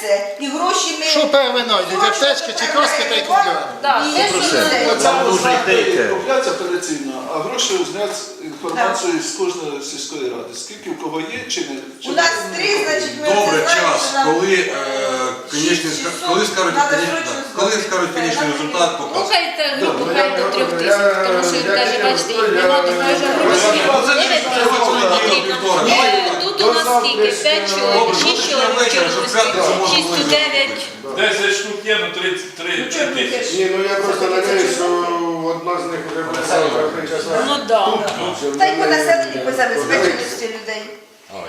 це, і гроші ми... Що певе знайдуть? Аптечки чи каски та й купляємо. Так, те, що це? Дуже йдеться. купляться операційно, а гроші зняти інформацію з кожної сільської ради. Скільки в кого є чи не? чи У нас не? три, значить, ми Добре, це знаємо, час, що нам коли, е, конечний, шість часов коли скажуть, надо конечний- срочно да, коли скажуть конечний результат. Ну, покажуть. хай групу, хай до трьох тисяч, тому що каже, бачите, їх нема, то каже, гроші. Е, у нас скільки? П'ять чоловік, шість чоловік чоловік, Чорноморській, шість у дев'ять. 10 штук є, ну 33 Ну, чого тисячі. Ні, ну я просто надіюсь, що одна з них вже буде часа. Ну так. Та й по населенню, по забезпеченості людей.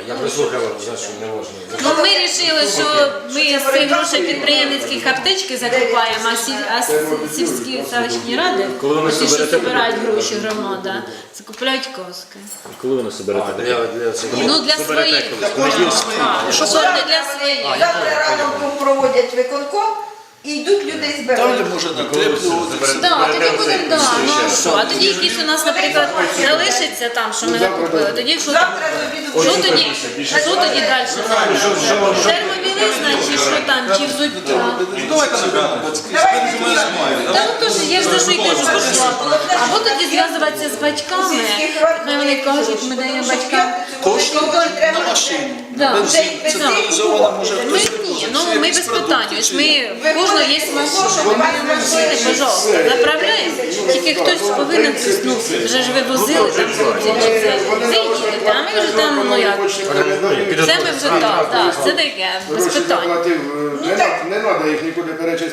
Я прислухав, за що не можна. Ну, ми вирішили, що ми з цих грошей підприємницьких аптечки закупаємо, а, сіль, а с- сільські селищні ради, Коли вони ті, що соберете, збирають гроші громада, закупляють коски. Коли ви соберете? Для, для цього? Ну, для своїх. Так, Що не для своїх. Завтра ранком проводять виконком і йдуть людей Там, збирають. де може накреплюватися. Так, тоді будемо, да, ну а що? А тоді якісь у нас, наприклад, залишиться там, що ми накупили, тоді що там? Завтра до обіду Що тоді? Що тоді далі? Термобілизна чи що там, чи взуття? Давайте. Та ну теж, я ж за що й кажу, пошла. Або тоді зв'язуватися з батьками, хай вони кажуть, ми даємо батькам. Кошти на машину. Да, Бензин вже централізовано може Ми хтось ні, ну ми без питань. Ось ми кожного є машина, ми машини, пожалуйста, заправляємо. Тільки хтось повинен ну, вже ж ви возили там хлопці, їдете, а ми вже там, ну як. Це ми вже так, так, це таке, без Гроші питань. заплатив, не, так. на- не треба їх нікуди перечисляти.